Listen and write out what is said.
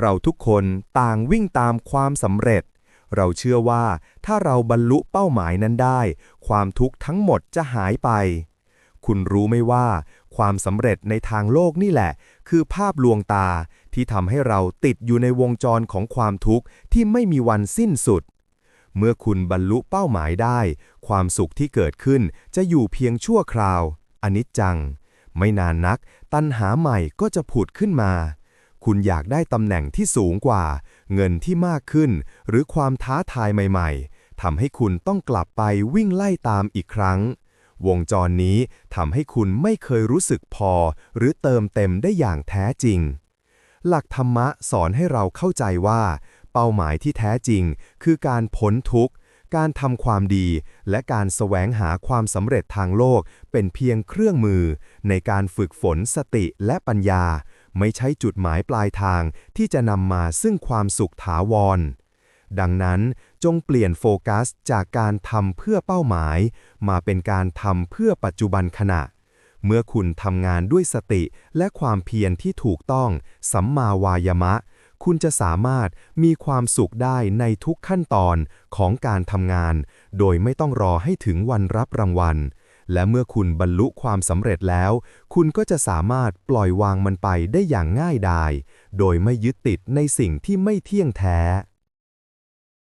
เราทุกคนต่างวิ่งตามความสำเร็จ เราเชื่อว่าถ้าเราบรรลุเป้าหมายนั้นได้ ความทุกข์ทั้งหมดจะหายไป คุณรู้ไหมว่า ความสำเร็จในทางโลกนี่แหละ คือภาพลวงตาที่ทำให้เราติดอยู่ในวงจรของความทุกข์ที่ไม่มีวันสิ้นสุด เมื่อคุณบรรลุเป้าหมายได้ ความสุขที่เกิดขึ้นจะอยู่เพียงชั่วคราว อนิจจัง ไม่นานนัก ตัณหาใหม่ก็จะผุดขึ้นมา คุณอยากได้ตำแหน่งที่สูงกว่า เงินที่มากขึ้น หรือความท้าทายใหม่ๆทำให้คุณต้องกลับไปวิ่งไล่ตามอีกครั้ง วงจรนี้ทำให้คุณไม่เคยรู้สึกพอ หรือเติมเต็มได้อย่างแท้จริง หลักธรรมะสอนให้เราเข้าใจว่า เป้าหมายที่แท้จริง คือการพ้นทุกข์ การทำความดี และการแสวงหาความสำเร็จทางโลกเป็นเพียงเครื่องมือ ในการฝึกฝนสติและปัญญา ไม่ใช่จุดหมายปลายทางที่จะนำมาซึ่งความสุขถาวร ดังนั้นจงเปลี่ยนโฟกัสจากการทำเพื่อเป้าหมาย มาเป็นการทำเพื่อปัจจุบันขณะ เมื่อคุณทำงานด้วยสติและความเพียรที่ถูกต้อง สัมมาวายมะ คุณจะสามารถมีความสุขได้ในทุกขั้นตอนของการทำงาน โดยไม่ต้องรอให้ถึงวันรับรางวัล และเมื่อคุณบรรลุความสำเร็จแล้ว คุณก็จะสามารถปล่อยวางมันไปได้อย่างง่ายดาย โดยไม่ยึดติดในสิ่งที่ไม่เที่ยงแท้